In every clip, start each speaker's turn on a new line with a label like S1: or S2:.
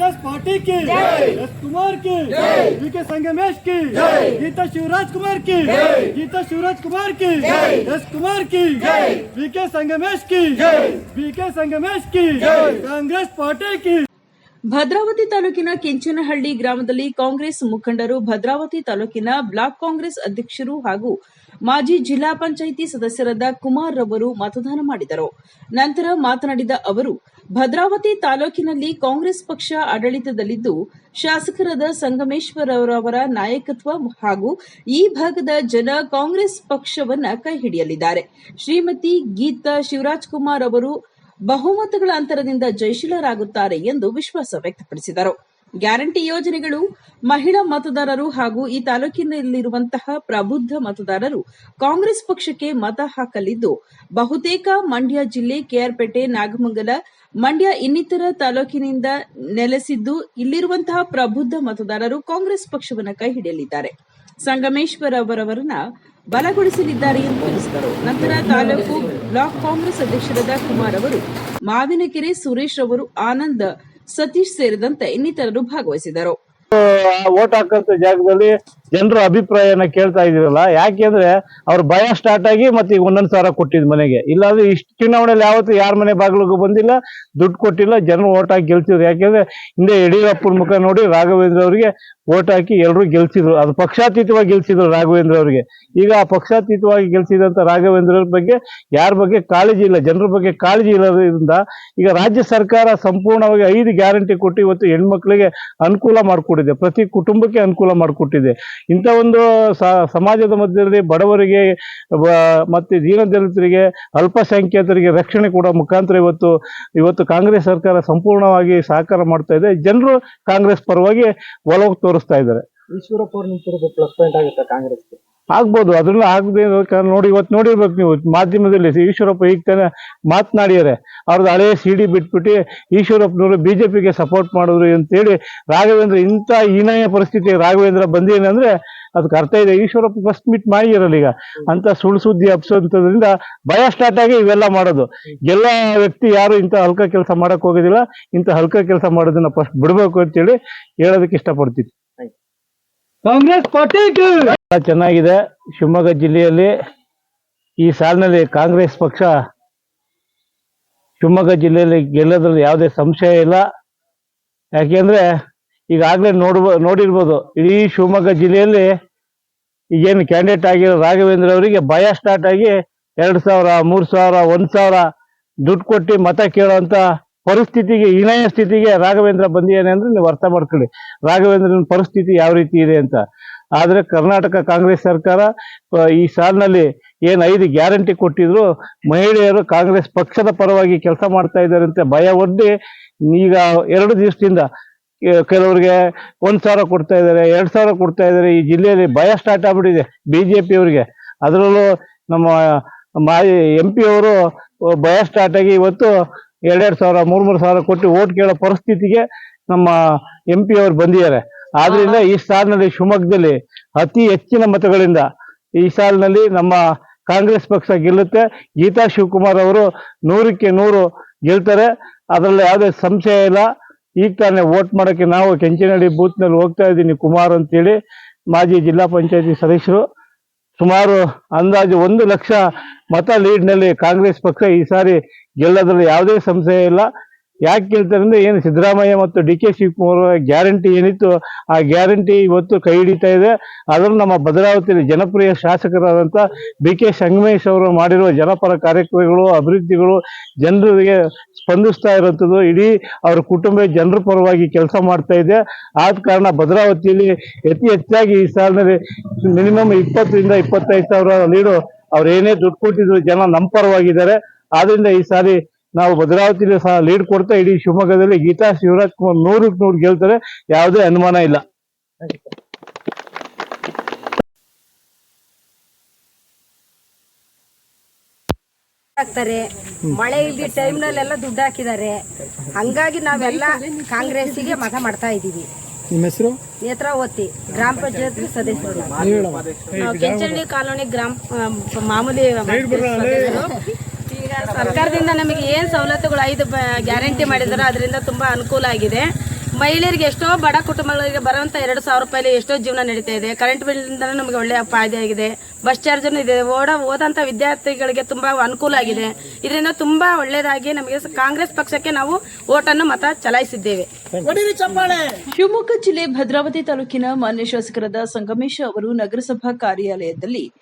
S1: Congress party की। कुमार की। VK Sangamesh की। गीता शिवराज कुमार की। गीता शिवराज कुमार की। एस कुमार की। वीके संगमेश की। वीके संगमेश की। कांग्रेस पार्टी की।
S2: ಭದ್ರಾವತಿ ತಾಲೂಕಿನ ಕೆಂಚನಹಳ್ಳಿ ಗ್ರಾಮದಲ್ಲಿ ಕಾಂಗ್ರೆಸ್ ಮುಖಂಡರು ಭದ್ರಾವತಿ ತಾಲೂಕಿನ ಬ್ಲಾಕ್ ಕಾಂಗ್ರೆಸ್ ಅಧ್ಯಕ್ಷರು ಹಾಗೂ ಮಾಜಿ ಜಿಲ್ಲಾ ಪಂಚಾಯಿತಿ ಸದಸ್ಯರಾದ ಕುಮಾರ್ ರವರು ಮತದಾನ ಮಾಡಿದರು. ನಂತರ ಮಾತನಾಡಿದ ಅವರು, ಭದ್ರಾವತಿ ತಾಲೂಕಿನಲ್ಲಿ ಕಾಂಗ್ರೆಸ್ ಪಕ್ಷ ಆಡಳಿತದಲ್ಲಿದ್ದು, ಶಾಸಕರಾದ ಸಂಗಮೇಶ್ವರ್ ಅವರವರ ನಾಯಕತ್ವ ಹಾಗೂ ಈ ಭಾಗದ ಜನ ಕಾಂಗ್ರೆಸ್ ಪಕ್ಷವನ್ನ ಕೈಹಿಡಿಯಲಿದ್ದಾರೆ ಶ್ರೀಮತಿ ಗೀತಾ ಶಿವರಾಜ್ ಕುಮಾರ್ ಅವರು ಬಹುಮತಗಳ ಅಂತರದಿಂದ ಜಯಶೀಲರಾಗುತ್ತಾರೆ ಎಂದು ವಿಶ್ವಾಸ ವ್ಯಕ್ತಪಡಿಸಿದರು. ಗ್ಯಾರಂಟಿ ಯೋಜನೆಗಳು ಮಹಿಳಾ ಮತದಾರರು ಹಾಗೂ ಈ ತಾಲೂಕಿನಲ್ಲಿರುವಂತಹ ಪ್ರಬುದ್ಧ ಮತದಾರರು ಕಾಂಗ್ರೆಸ್ ಪಕ್ಷಕ್ಕೆ ಮತ ಹಾಕಲಿದ್ದು, ಬಹುತೇಕ ಮಂಡ್ಯ ಜಿಲ್ಲೆ ಕೆಆರ್ಪೇಟೆ, ನಾಗಮಂಗಲ, ಮಂಡ್ಯ ಇನ್ನಿತರ ತಾಲೂಕಿನಿಂದ ನೆಲೆಸಿದ್ದು, ಇಲ್ಲಿರುವಂತಹ ಪ್ರಬುದ್ಧ ಮತದಾರರು ಕಾಂಗ್ರೆಸ್ ಪಕ್ಷವನ್ನು ಕೈ ಹಿಡಿಯಲಿದ್ದಾರೆ. ಸಂಗಮೇಶ್ವರ್ ಅವರವರನ್ನ ಬಲಗೊಳಿಸಲಿದ್ದಾರೆ ಎಂದು ತಿಳಿಸಿದರು. ನಂತರ ತಾಲೂಕು ಬ್ಲಾಕ್ ಕಾಂಗ್ರೆಸ್ ಅಧ್ಯಕ್ಷರಾದ ಕುಮಾರ್ ಅವರು ಮಾವಿನಕೆರೆ ಸುರೇಶ್ ಅವರು ಆನಂದ್ ಸತೀಶ್ ಸೇರಿದಂತೆ ಇನ್ನಿತರರು ಭಾಗವಹಿಸಿದರು
S3: ಓಟ್ ಹಾಕಂತ ಜಾಗದಲ್ಲಿ ಜನರ ಅಭಿಪ್ರಾಯನ ಕೇಳ್ತಾ ಇದೀರಲ್ಲ ಯಾಕೆಂದ್ರೆ ಅವ್ರ ಭಯ ಸ್ಟಾರ್ಟ್ ಆಗಿ ಮತ್ತೆ ಈಗ ಒಂದೊಂದು ಸಾವಿರ ಕೊಟ್ಟಿದ್ ಮನೆಗೆ. ಇಲ್ಲಾಂದ್ರೆ ಇಷ್ಟು ಚುನಾವಣೆಯಲ್ಲಿ ಯಾವತ್ತು ಯಾರ ಮನೆ ಬಾಗಿಲಿಗೂ ಬಂದಿಲ್ಲ, ದುಡ್ಡು ಕೊಟ್ಟಿಲ್ಲ, ಜನರು ಓಟ್ ಹಾಕಿ ಗೆಲ್ಸಿದ್ರು. ಯಾಕೆಂದ್ರೆ ಹಿಂದೆ ಯಡಿಯೂರಪ್ಪನ ಮುಖ ನೋಡಿ ರಾಘವೇಂದ್ರ ಅವರಿಗೆ ಓಟ್ ಹಾಕಿ ಎಲ್ಲರೂ ಗೆಲ್ಸಿದ್ರು. ಅದು ಪಕ್ಷಾತೀತವಾಗಿ ಗೆಲ್ಸಿದ್ರು ರಾಘವೇಂದ್ರ ಅವರಿಗೆ. ಈಗ ಆ ಪಕ್ಷಾತೀತವಾಗಿ ಗೆಲ್ಸಿದಂತ ರಾಘವೇಂದ್ರ ಅವ್ರ ಬಗ್ಗೆ ಯಾರ ಬಗ್ಗೆ ಕಾಳಜಿ ಇಲ್ಲ. ಜನರ ಬಗ್ಗೆ ಕಾಳಜಿ ಇಲ್ಲದ್ರಿಂದ ಈಗ ರಾಜ್ಯ ಸರ್ಕಾರ ಸಂಪೂರ್ಣವಾಗಿ ಐದು ಗ್ಯಾರಂಟಿ ಕೊಟ್ಟು ಇವತ್ತು ಹೆಣ್ಮಕ್ಳಿಗೆ ಅನುಕೂಲ ಮಾಡಿಕೊಟ್ಟಿದೆ. ಪ್ರತಿ ಕುಟುಂಬಕ್ಕೆ ಅನುಕೂಲ ಮಾಡಿಕೊಟ್ಟಿದೆ. ಇಂಥ ಒಂದು ಸಮಾಜದ ಮಧ್ಯದಲ್ಲಿ ಬಡವರಿಗೆ ಮತ್ತು ದೀನ ದೀನದಲಿತರಿಗೆ ಅಲ್ಪಸಂಖ್ಯಾತರಿಗೆ ರಕ್ಷಣೆ ಕೂಡ ಮುಖಾಂತರ ಇವತ್ತು ಇವತ್ತು ಕಾಂಗ್ರೆಸ್ ಸರ್ಕಾರ ಸಂಪೂರ್ಣವಾಗಿ ಸಹಕಾರ ಮಾಡ್ತಾ ಇದೆ. ಜನರು ಕಾಂಗ್ರೆಸ್ ಪರವಾಗಿ ಒಲವು ತೋರಿಸ್ತಾ ಇದ್ದಾರೆ.
S1: ಈಶ್ವರಪ್ಪ ಪ್ಲಸ್ ಪಾಯಿಂಟ್ ಆಗುತ್ತೆ ಕಾಂಗ್ರೆಸ್ಗೆ?
S3: ಆಗ್ಬೋದು ಅದನ್ನ ಆಗದೆ ನೋಡಿ, ಇವತ್ತು ನೋಡಿರ್ಬೇಕು ನೀವು, ಮಾಧ್ಯಮದಲ್ಲಿ ಈಶ್ವರಪ್ಪ ಈಗ ತಾನೆ ಮಾತನಾಡಿದ್ದಾರೆ. ಅವ್ರದ್ದು ಹಳೆ ಸಿ ಡಿ ಬಿಟ್ಬಿಟ್ಟು ಈಶ್ವರಪ್ಪನವರು ಬಿ ಜೆ ಪಿಗೆ ಸಪೋರ್ಟ್ ಮಾಡಿದ್ರು ಅಂತೇಳಿ ರಾಘವೇಂದ್ರ ಇಂಥ ಹೀನಾಯ ಪರಿಸ್ಥಿತಿ ರಾಘವೇಂದ್ರ ಬಂದೇನಂದ್ರೆ ಅದಕ್ಕೆ ಅರ್ಥ ಇದೆ, ಈಶ್ವರಪ್ಪ ಫಸ್ಟ್ ಮೀಟ್ ಮಾಡಿರಲ್ಲ ಈಗ. ಅಂತ ಸುಳ್ಳು ಸುದ್ದಿ ಹಬ್ಸೋದ್ರಿಂದ ಭಯ ಸ್ಟಾರ್ಟ್ ಆಗಿ ಇವೆಲ್ಲ ಮಾಡೋದು. ಎಲ್ಲ ವ್ಯಕ್ತಿ ಯಾರು ಇಂಥ ಹಲ್ಕ ಕೆಲಸ ಮಾಡೋಕ್ಕೆ ಹೋಗೋದಿಲ್ಲ, ಇಂಥ ಹಲ್ಕ ಕೆಲಸ ಮಾಡೋದನ್ನ ಫಸ್ಟ್ ಬಿಡಬೇಕು ಅಂತೇಳಿ ಹೇಳೋದಕ್ಕೆ ಇಷ್ಟಪಡ್ತೀನಿ.
S1: ಕಾಂಗ್ರೆಸ್ ಪಾರ್ಟಿ
S3: ಚೆನ್ನಾಗಿದೆ. ಶಿವಮೊಗ್ಗ ಜಿಲ್ಲೆಯಲ್ಲಿ ಈ ಸಾಲಿನಲ್ಲಿ ಕಾಂಗ್ರೆಸ್ ಪಕ್ಷ ಶಿವಮೊಗ್ಗ ಜಿಲ್ಲೆಯಲ್ಲಿ ಗೆಲ್ಲೋದ್ರಲ್ಲಿ ಯಾವುದೇ ಸಂಶಯ ಇಲ್ಲ. ಯಾಕೆಂದ್ರೆ ಈಗಾಗಲೇ ನೋಡ್ಬೋ ನೋಡಿರ್ಬೋದು, ಇಡೀ ಶಿವಮೊಗ್ಗ ಜಿಲ್ಲೆಯಲ್ಲಿ ಈಗೇನು ಕ್ಯಾಂಡಿಡೇಟ್ ಆಗಿರೋ ರಾಘವೇಂದ್ರ ಅವರಿಗೆ ಭಯ ಸ್ಟಾರ್ಟ್ ಆಗಿ ಎರಡು ಸಾವಿರ, ಮೂರು ಸಾವಿರ, ಒಂದು ಸಾವಿರ ದುಡ್ಡು ಕೊಟ್ಟು ಮತ ಕೇಳೋಂಥ ಪರಿಸ್ಥಿತಿಗೆ, ಹೀನಾಯ ಸ್ಥಿತಿಗೆ ರಾಘವೇಂದ್ರ ಬಂದಿದ್ದಾನೆ ಅಂದ್ರೆ ನೀವು ಅರ್ಥ ಮಾಡ್ಕೊಳ್ಳಿ. ರಾಘವೇಂದ್ರನ ಪರಿಸ್ಥಿತಿ ಯಾವ ರೀತಿ ಇದೆ ಅಂತ. ಆದ್ರೆ ಕರ್ನಾಟಕ ಕಾಂಗ್ರೆಸ್ ಸರ್ಕಾರ ಈ ಸಾಲಿನಲ್ಲಿ ಏನ್ ಐದು ಗ್ಯಾರಂಟಿ ಕೊಟ್ಟಿದ್ರು ಮಹಿಳೆಯರು ಕಾಂಗ್ರೆಸ್ ಪಕ್ಷದ ಪರವಾಗಿ ಕೆಲಸ ಮಾಡ್ತಾ ಇದ್ದಾರೆ ಅಂತ ಭಯ ಒಡ್ಡಿ ಈಗ ಎರಡು ದಿವಸದಿಂದ ಕೆಲವರಿಗೆ ಒಂದ್ ಸಾವಿರ ಕೊಡ್ತಾ ಇದ್ದಾರೆ, ಎರಡ್ ಸಾವಿರ ಕೊಡ್ತಾ ಇದ್ದಾರೆ. ಈ ಜಿಲ್ಲೆಯಲ್ಲಿ ಭಯ ಸ್ಟಾರ್ಟ್ ಆಗ್ಬಿಟ್ಟಿದೆ ಬಿಜೆಪಿ ಅವರಿಗೆ. ಅದರಲ್ಲೂ ನಮ್ಮ ಎಂ ಪಿ ಅವರು ಭಯ ಸ್ಟಾರ್ಟ್ ಆಗಿ ಇವತ್ತು ಎರಡೆರಡು ಸಾವಿರ ಮೂರು ಮೂರು ಸಾವಿರ ಕೊಟ್ಟು ಓಟ್ ಕೇಳೋ ಪರಿಸ್ಥಿತಿಗೆ ನಮ್ಮ ಎಂ ಪಿ ಅವರು ಬಂದಿದ್ದಾರೆ. ಆದ್ರಿಂದ ಈ ಸಾಲಿನಲ್ಲಿ ಶಿವಮೊಗ್ಗದಲ್ಲಿ ಅತಿ ಹೆಚ್ಚಿನ ಮತಗಳಿಂದ ಈ ಸಾಲಿನಲ್ಲಿ ನಮ್ಮ ಕಾಂಗ್ರೆಸ್ ಪಕ್ಷ ಗೆಲ್ಲುತ್ತೆ. ಗೀತಾ ಶಿವಕುಮಾರ್ ಅವರು ನೂರಕ್ಕೆ ನೂರು ಗೆಲ್ತಾರೆ. ಅದರಲ್ಲಿ ಯಾವುದೇ ಸಂಶಯ ಇಲ್ಲ. ಈಗ ತಾನೇ ವೋಟ್ ಮಾಡೋಕ್ಕೆ ನಾವು ಕೆಂಚಿನಹಳ್ಳಿ ಬೂತ್ನಲ್ಲಿ ಹೋಗ್ತಾ ಇದ್ದೀನಿ ಕುಮಾರ್ ಅಂತೇಳಿ ಮಾಜಿ ಜಿಲ್ಲಾ ಪಂಚಾಯತಿ ಸದಸ್ಯರು. ಸುಮಾರು ಅಂದಾಜು ಒಂದು ಲಕ್ಷ ಮತ ಲೀಡ್ನಲ್ಲಿ ಕಾಂಗ್ರೆಸ್ ಪಕ್ಷ ಈ ಸಾರಿ ಗೆಲ್ಲೋದ್ರಲ್ಲಿ ಯಾವುದೇ ಸಂಶಯ ಇಲ್ಲ. ಯಾಕೆ ಕೇಳ್ತಾರೆ ಅಂದ್ರೆ ಏನು ಸಿದ್ದರಾಮಯ್ಯ ಮತ್ತು ಡಿ ಕೆ ಶಿವಕುಮಾರ್ ಗ್ಯಾರಂಟಿ ಏನಿತ್ತು, ಆ ಗ್ಯಾರಂಟಿ ಇವತ್ತು ಕೈ ಹಿಡಿತಾ ಇದೆ. ಅದನ್ನು ನಮ್ಮ ಭದ್ರಾವತಿಯಲ್ಲಿ ಜನಪ್ರಿಯ ಶಾಸಕರಾದಂಥ ಬಿ ಕೆ ಸಂಗಮೇಶ್ ಅವರು ಮಾಡಿರುವ ಜನಪರ ಕಾರ್ಯಕ್ರಮಗಳು, ಅಭಿವೃದ್ಧಿಗಳು ಜನರಿಗೆ ಸ್ಪಂದಿಸ್ತಾ ಇರುವಂಥದ್ದು. ಇಡೀ ಅವ್ರ ಕುಟುಂಬ ಜನರ ಪರವಾಗಿ ಕೆಲಸ ಮಾಡ್ತಾ ಇದೆ. ಆದ ಕಾರಣ ಭದ್ರಾವತಿಯಲ್ಲಿ ಅತಿ ಹೆಚ್ಚಾಗಿ ಈ ಸಾಲಿನಲ್ಲಿ ಮಿನಿಮಮ್ ಇಪ್ಪತ್ತರಿಂದ ಇಪ್ಪತ್ತೈದು ಸಾವಿರ ಲೀಡು ಅವ್ರು ಏನೇ ದುಡ್ಡು ಕೊಟ್ಟಿದ್ರು ಜನ ನಮ್ಮ ಪರವಾಗಿದ್ದಾರೆ. ಆದ್ರಿಂದ ಈ ಸಾರಿ ನಾವು ಭದ್ರಾವತಿಯಲ್ಲಿ ಸಹ ಲೀಡ್ ಕೊಡ್ತಾ ಇಡೀ ಶಿವಮೊಗ್ಗದಲ್ಲಿ ಗೀತಾ ಶಿವರಾಜ್ ಕುಮಾರ್ ನೂರಕ್ಕೆ ನೂರು ಗೆಲ್ತಾರೆ. ಯಾವುದೇ ಅನುಮಾನ ಇಲ್ಲ.
S4: ಹಾಕ್ತಾರೆ. ಮಳೆ ಟೈಮ್ ಟೈಮ್ನಲ್ಲೆಲ್ಲ ದುಡ್ಡು ಹಾಕಿದ್ದಾರೆ. ಹಂಗಾಗಿ ನಾವೆಲ್ಲ ಕಾಂಗ್ರೆಸ್ಸಿಗೆ ಮತ ಮಾಡ್ತಾ ಇದ್ದೀವಿ.
S1: ನಿಮ್ಮ ಹೆಸರು?
S4: ನೇತ್ರಾವತಿ ಗ್ರಾಮ ಪಂಚಾಯತ್ ಸದಸ್ಯರು.
S5: ನಾವು ಕೆಂಚಳ್ಳಿ ಕಾಲೋನಿ ಗ್ರಾಮ ಮಾಮೂಲಿ ಸರ್ಕಾರದಿಂದ ನಮಗೆ ಏನು ಸವಲತ್ತುಗಳು ಐದು ಗ್ಯಾರಂಟಿ ಮಾಡಿದಾರೋ ಅದರಿಂದ ತುಂಬಾ ಅನುಕೂಲ ಆಗಿದೆ. ಮಹಿಳೆಯರಿಗೆ ಎಷ್ಟೋ ಬಡ ಕುಟುಂಬಗಳಿಗೆ ಬರುವಂಥ ಎರಡು ಸಾವಿರ ರೂಪಾಯಿ ಎಷ್ಟೋ ಜೀವನ ನಡೀತಾ ಇದೆ. ಕರೆಂಟ್ ಬಿಲ್ನಿಂದ ನಮಗೆ ಒಳ್ಳೆಯ ಫಾಯ್ದೆ ಆಗಿದೆ. ಬಸ್ ಚಾರ್ಜನ್ನು ಇದೆ. ಓಡ ಓದಂಥ ವಿದ್ಯಾರ್ಥಿಗಳಿಗೆ ತುಂಬ ಅನುಕೂಲ ಆಗಿದೆ. ಇದರಿಂದ ತುಂಬಾ ಒಳ್ಳೆಯದಾಗಿ ನಮಗೆ ಕಾಂಗ್ರೆಸ್ ಪಕ್ಷಕ್ಕೆ ನಾವು ಓಟನ್ನು ಮತ ಚಲಾಯಿಸಿದ್ದೇವೆ.
S2: ಶಿವಮೊಗ್ಗ ಜಿಲ್ಲೆ ಭದ್ರಾವತಿ ತಾಲೂಕಿನ ಮಾನ್ಯ ಶಾಸಕರಾದ ಸಂಗಮೇಶ ಅವರು ನಗರಸಭಾ ಕಾರ್ಯಾಲಯದಲ್ಲಿ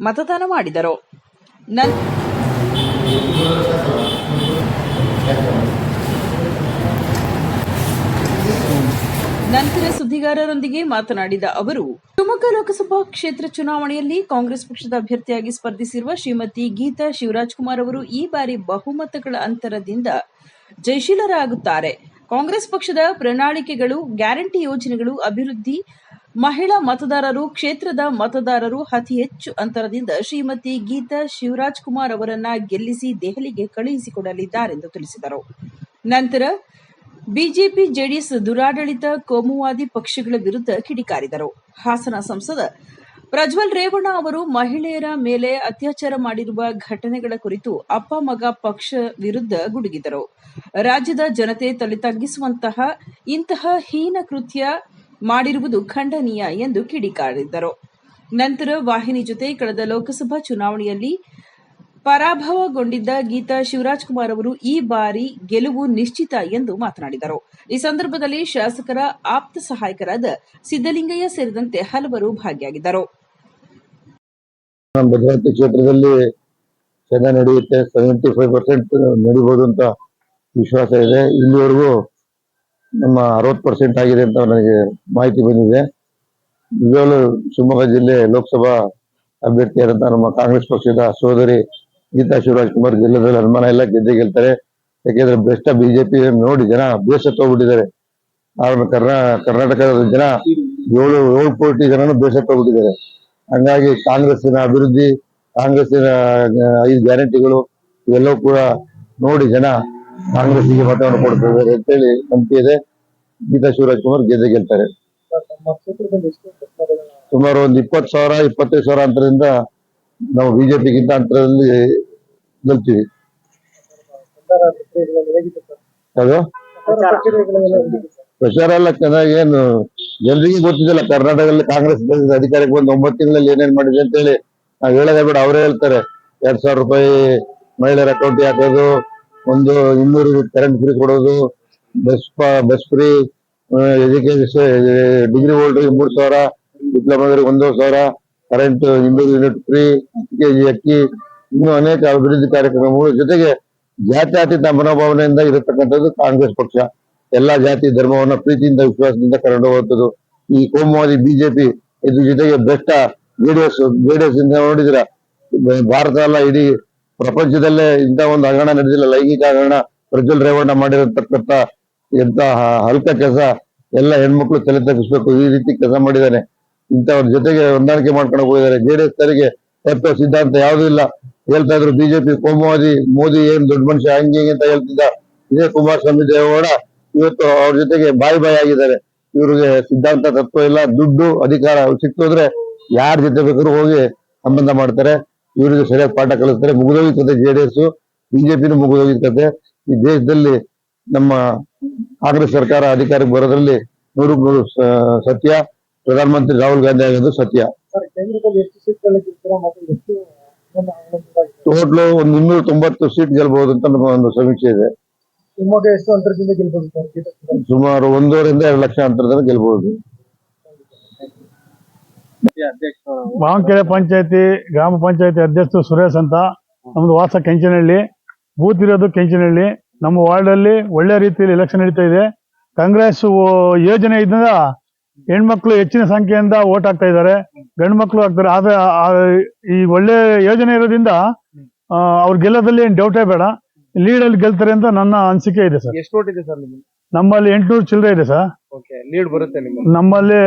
S2: ಮತದಾನ ಮಾಡಿದರು. ನನ್- ನಂತರ ಸುದ್ದಿಗಾರರೊಂದಿಗೆ ಮಾತನಾಡಿದ ಅವರು ಶಿವಮೊಗ್ಗ ಲೋಕಸಭಾ ಕ್ಷೇತ್ರ ಚುನಾವಣೆಯಲ್ಲಿ ಕಾಂಗ್ರೆಸ್ ಪಕ್ಷದ ಅಭ್ಯರ್ಥಿಯಾಗಿ ಸ್ಪರ್ಧಿಸಿರುವ ಶ್ರೀಮತಿ ಗೀತಾ ಶಿವರಾಜ್ ಕುಮಾರ್ ಅವರು ಈ ಬಾರಿ ಬಹುಮತಗಳ ಅಂತರದಿಂದ ಜಯಶೀಲರಾಗುತ್ತಾರೆ. ಕಾಂಗ್ರೆಸ್ ಪಕ್ಷದ ಪ್ರಣಾಳಿಕೆಗಳು, ಗ್ಯಾರಂಟಿ ಯೋಜನೆಗಳು ಅಭಿವೃದ್ಧಿ ಮಹಿಳಾ ಮತದಾರರು ಕ್ಷೇತ್ರದ ಮತದಾರರು ಅತಿ ಹೆಚ್ಚು ಅಂತರದಿಂದ ಶ್ರೀಮತಿ ಗೀತಾ ಶಿವರಾಜ್ ಕುಮಾರ್ ಅವರನ್ನ ಗೆಲ್ಲಿಸಿ ದೆಹಲಿಗೆ ಕಳುಹಿಸಿಕೊಡಲಿದ್ದಾರೆಂದು ತಿಳಿಸಿದರು. ನಂತರ ಬಿಜೆಪಿ, ಜೆಡಿಎಸ್ ದುರಾಡಳಿತ, ಕೋಮುವಾದಿ ಪಕ್ಷಗಳ ವಿರುದ್ಧ ಕಿಡಿಕಾರಿದರು. ಹಾಸನ ಸಂಸದ ಪ್ರಜ್ವಲ್ ರೇವಣ್ಣ ಅವರು ಮಹಿಳೆಯರ ಮೇಲೆ ಅತ್ಯಾಚಾರ ಮಾಡಿರುವ ಘಟನೆಗಳ ಕುರಿತು ಅಪ್ಪ, ಮಗ ಪಕ್ಷ ವಿರುದ್ಧ ಗುಡುಗಿದರು. ರಾಜ್ಯದ ಜನತೆ ತಲೆ ತಗ್ಗಿಸುವಂತಹ ಇಂತಹ ಹೀನ ಕೃತ್ಯ ಮಾಡಿರುವುದು ಖಂಡನೀಯ ಎಂದು ಕಿಡಿಕಾರಿದರು. ನಂತರ ವಾಹಿನಿ ಜೊತೆ ಕಳೆದ ಲೋಕಸಭಾ ಚುನಾವಣೆಯಲ್ಲಿ ಪರಾಭವಗೊಂಡಿದ್ದ ಗೀತಾ ಶಿವರಾಜ್ ಕುಮಾರ್ ಅವರು ಈ ಬಾರಿ ಗೆಲುವು ನಿಶ್ಚಿತ ಎಂದು ಮಾತನಾಡಿದರು. ಈ ಸಂದರ್ಭದಲ್ಲಿ ಶಾಸಕರ ಆಪ್ತ ಸಹಾಯಕರಾದ ಸಿದ್ದಲಿಂಗಯ್ಯ ಸೇರಿದಂತೆ ಹಲವರು ಭಾಗಿಯಾಗಿದ್ದರು.
S6: ಭದ್ರಾವತಿ ಕ್ಷೇತ್ರದಲ್ಲಿ ನಡೆಯುತ್ತೆ. ಸೆವೆಂಟಿ ಫೈವ್ ಪರ್ಸೆಂಟ್ ನಡೀಬಹುದು ಅಂತ ವಿಶ್ವಾಸ ಇದೆ. ಇಲ್ಲಿವರೆಗೂ ನಮ್ಮ ಅರವತ್ತು ಪರ್ಸೆಂಟ್ ಆಗಿದೆ ಅಂತ ನನಗೆ ಮಾಹಿತಿ ಬಂದಿದೆ. ನಿಜವಾಗ್ಲೂ ಶಿವಮೊಗ್ಗ ಜಿಲ್ಲೆ ಲೋಕಸಭಾ ಅಭ್ಯರ್ಥಿಯಾದಂಥ ನಮ್ಮ ಕಾಂಗ್ರೆಸ್ ಪಕ್ಷದ ಸೋದರಿ ಗೀತಾ ಶಿವರಾಜ್ ಕುಮಾರ್ ಜಿಲ್ಲೆದಲ್ಲಿ ಅನುಮಾನ ಎಲ್ಲ ಗೆದ್ದೆ ಗೆಲ್ತಾರೆ. ಯಾಕೆಂದ್ರೆ ಬೆಸ್ಟ್ ಬಿಜೆಪಿ ನೋಡಿ ಜನ ಬೇಸತ್ತು ಹೋಗ್ಬಿಟ್ಟಿದ್ದಾರೆ ಆದ್ರೆ ಕರ್ನಾ, ಕರ್ನಾಟಕದ ಜನ ಏಳು ಏಳು ಕೋಟಿ ಜನನು ಹೋಗ್ಬಿಟ್ಟಿದ್ದಾರೆ ಹಂಗಾಗಿ ಕಾಂಗ್ರೆಸ್ಸಿನ ಅಭಿವೃದ್ಧಿ, ಕಾಂಗ್ರೆಸ್ಸಿನ ಐದು ಗ್ಯಾರಂಟಿಗಳು ಇವೆಲ್ಲವೂ ಕೂಡ ನೋಡಿ ಜನ ಕಾಂಗ್ರೆಸ್ಸಿಗೆ ಮತವನ್ನು ಅಂತ ಹೇಳಿ ನಂಬಿಕೆ ಇದೆ. ಗೀತಾ ಶಿವರಾಜ್ ಕುಮಾರ್ ಗೆದ್ದೆ ಗೆಲ್ತಾರೆ. ಸುಮಾರು ಒಂದ್ ಇಪ್ಪತ್ತು ಸಾವಿರ, ಇಪ್ಪತ್ತೈದು ಸಾವಿರ ಅಂತರದಿಂದ ನಾವು ಬಿಜೆಪಿಗಿಂತ ಅಂತರದಲ್ಲಿ ಗೆಲ್ತೀವಿ. ಪ್ರಚಾರ ಎಲ್ಲ ಚೆನ್ನಾಗಿ ಏನು ಜನರಿಗೆ ಗೊತ್ತಿದ್ದಿಲ್ಲ, ಕರ್ನಾಟಕದಲ್ಲಿ ಕಾಂಗ್ರೆಸ್ ಅಧಿಕಾರಕ್ಕೆ ಬಂದು ಒಂಬತ್ತು ತಿಂಗಳಲ್ಲಿ ಏನೇನ್ ಮಾಡಿದೆ ಅಂತ ಹೇಳಿ ನಾವು ಹೇಳೋದೇ ಬೇಡ, ಅವರೇ ಹೇಳ್ತಾರೆ. ಎರಡ್ ಸಾವಿರ ರೂಪಾಯಿ ಮಹಿಳೆಯರ ಅಕೌಂಟ್ ಹಾಕೋದು ಒಂದು ಇನ್ನೂರು ಕರೆಂಟ್ ಫ್ರೀ ಕೊಡೋದು bus bus free education degree ಹೋಲ್ಡರ್ಗೆ ಮೂರು ಸಾವಿರ ಡಿಪ್ಲೊಮಾದವ್ರಿಗೆ ಒಂದೂವರೆ ಸಾವಿರ ಕರೆಂಟ್ ಇನ್ನೂರು ಯೂನಿಟ್ ಫ್ರೀ ಕೆಜಿ ಅಕ್ಕಿ, ಇನ್ನೂ ಅನೇಕ ಅಭಿವೃದ್ಧಿ ಕಾರ್ಯಕ್ರಮಗಳು. ಜೊತೆಗೆ ಜಾತ್ಯಾತೀತ ಮನೋಭಾವನೆಯಿಂದ ಇರತಕ್ಕಂಥದ್ದು ಕಾಂಗ್ರೆಸ್ ಪಕ್ಷ. ಎಲ್ಲಾ ಜಾತಿ ಧರ್ಮವನ್ನ ಪ್ರೀತಿಯಿಂದ, ವಿಶ್ವಾಸದಿಂದ ಕರೆದು ಹೋಗುತ್ತದೆ ಈ ಕೋಮುವಾದಿ ಬಿಜೆಪಿ ಇದ್ರ ಜೊತೆಗೆ ಭ್ರಷ್ಟ ಜೆಡಿಎಸ್ ಜೆಡಿಎಸ್ ಇಂದ ನೋಡಿದ್ರ ಭಾರತ ಎಲ್ಲ ಇಡೀ ಪ್ರಪಂಚದಲ್ಲೇ ಇಂಥ ಒಂದು ಹಗರಣ ನಡೆದಿಲ್ಲ. ಲೈಂಗಿಕ ಹಗರಣ ಪ್ರಜ್ವಲ್ ರೇವಣ್ಣ ಮಾಡಿರತಕ್ಕಂಥ ಎಂತ ಹಲ್ಕ ಕೆಲಸ ಎಲ್ಲ ಹೆಣ್ಮಕ್ಳು ತಲೆ ತಗ್ಗಿಸ್ಬೇಕು. ಈ ರೀತಿ ಕೆಲಸ ಮಾಡಿದ್ದಾನೆ ಇಂಥವ್ರ ಜೊತೆಗೆ ಹೊಂದಾಣಿಕೆ ಮಾಡ್ಕೊಂಡು ಹೋಗಿದ್ದಾರೆ. ಜೆಡಿಎಸ್ ತರಿಗೆ ತತ್ವ ಸಿದ್ಧಾಂತ ಯಾವುದೂ ಇಲ್ಲ. ಹೇಳ್ತಾ ಇದ್ರು ಬಿಜೆಪಿ ಕೋಮುವಾದಿ, ಮೋದಿ ಏನ್ ದೊಡ್ಡ ಮನುಷ್ಯ ಹಂಗೆ ಹಿಂಗೆ ಅಂತ ಹೇಳ್ತಿದ್ದ. ಇದೇ ಕುಮಾರಸ್ವಾಮಿ ದೇವೇಗೌಡ ಇವತ್ತು ಅವ್ರ ಜೊತೆಗೆ ಬಾಯಿ ಬಾಯಿ ಆಗಿದ್ದಾರೆ. ಇವ್ರಿಗೆ ಸಿದ್ಧಾಂತ ತತ್ವ ಇಲ್ಲ. ದುಡ್ಡು, ಅಧಿಕಾರ ಸಿಕ್ತೋದ್ರೆ ಯಾರ ಜೊತೆ ಬೇಕಾದ್ರೂ ಹೋಗಿ ಸಂಬಂಧ ಮಾಡ್ತಾರೆ. ಇವರಿಗೆ ಸರಿಯಾಗಿ ಪಾಠ ಕಲಿಸ್ತಾರೆ. ಮುಗಿದೋಗಿರ್ತದೆ ಜೆಡಿಎಸ್ ಬಿಜೆಪಿನೂ ಮುಗಿದೋಗಿರ್ತದೆ ಈ ದೇಶದಲ್ಲಿ ನಮ್ಮ ಕಾಂಗ್ರೆಸ್ ಸರ್ಕಾರ ಅಧಿಕಾರಕ್ಕೆ ಬರೋದ್ರಲ್ಲಿ ನೂರಕ್ಕೆ ನೂರು ಸತ್ಯ. ಪ್ರಧಾನಮಂತ್ರಿ ರಾಹುಲ್ ಗಾಂಧಿ ಆಗೋದು ಸತ್ಯ. ಟೋಟ್ಲು ಒಂದು ಇನ್ನೂರ ತೊಂಬತ್ತು ಸೀಟ್ ಗೆಲ್ಬಹುದು ಅಂತ ನಮ್ಮ ಒಂದು ಸಮೀಕ್ಷೆ ಇದೆ.
S1: ಶಿವಮೊಗ್ಗ ಎಷ್ಟು ಅಂತರದಿಂದ ಗೆಲ್ಬಹುದು ಸರ್?
S6: ಸುಮಾರು ಒಂದೂವರೆಯಿಂದ ಎರಡು ಲಕ್ಷ ಅಂತರದಲ್ಲಿ ಗೆಲ್ಬಹುದು.
S7: ಮಾವಂಕೆರೆ ಪಂಚಾಯತಿ ಗ್ರಾಮ ಪಂಚಾಯತಿ ಅಧ್ಯಕ್ಷರು ಸುರೇಶ್ ಅಂತ. ನಮ್ದು ವಾಸ ಕೆಂಚನಹಳ್ಳಿ. ಬೂತ್ ಇರೋದು ಕೆಂಚನಹಳ್ಳಿ. ನಮ್ಮ ವಾರ್ಡಲ್ಲಿ ಒಳ್ಳೆ ರೀತಿಯಲ್ಲಿ ಎಲೆಕ್ಷನ್ ನಡೀತಾ ಇದೆ. ಕಾಂಗ್ರೆಸ್ ಯೋಜನೆ ಇದ್ದಿಂದ ಹೆಣ್ಮಕ್ಳು ಹೆಚ್ಚಿನ ಸಂಖ್ಯೆಯಿಂದ ಓಟ್ ಹಾಕ್ತಾ ಇದ್ದಾರೆ. ಗಂಡು ಮಕ್ಳು ಹಾಕ್ತಾರೆ ಆದ್ರೆ ಈ ಒಳ್ಳೆ ಯೋಜನೆ ಇರೋದ್ರಿಂದ ಅವ್ರ ಗೆಲ್ಲೋದಲ್ಲಿ ಏನ್ ಡೌಟೇ ಬೇಡ. ಅಲ್ಲಿ ಗೆಲ್ತಾರೆ ಅಂತ ನನ್ನ ಅನಿಸಿಕೆ ಇದೆ ಸರ್.
S1: ಎಷ್ಟು ಓಟ್ ಇದೆ ಸರ್ ನಿಮಗೆ
S7: ನಮ್ಮಲ್ಲಿ ಎಂಟ್ನೂರು ಚಿಲ್ಲರೆ ಇದೆ ಸರ್.
S1: ಓಕೆ ಲೀಡ್ ಬರುತ್ತೆ ನಿಮಗೆ
S7: ನಮ್ಮಲ್ಲಿ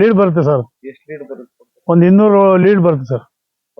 S7: ಲೀಡ್ ಬರುತ್ತೆ ಸರ್.
S1: ಎಷ್ಟು ಲೀಡ್ ಬರುತ್ತೆ?
S7: ಒಂದು ಇನ್ನೂರು ಲೀಡ್ ಬರುತ್ತೆ ಸರ್.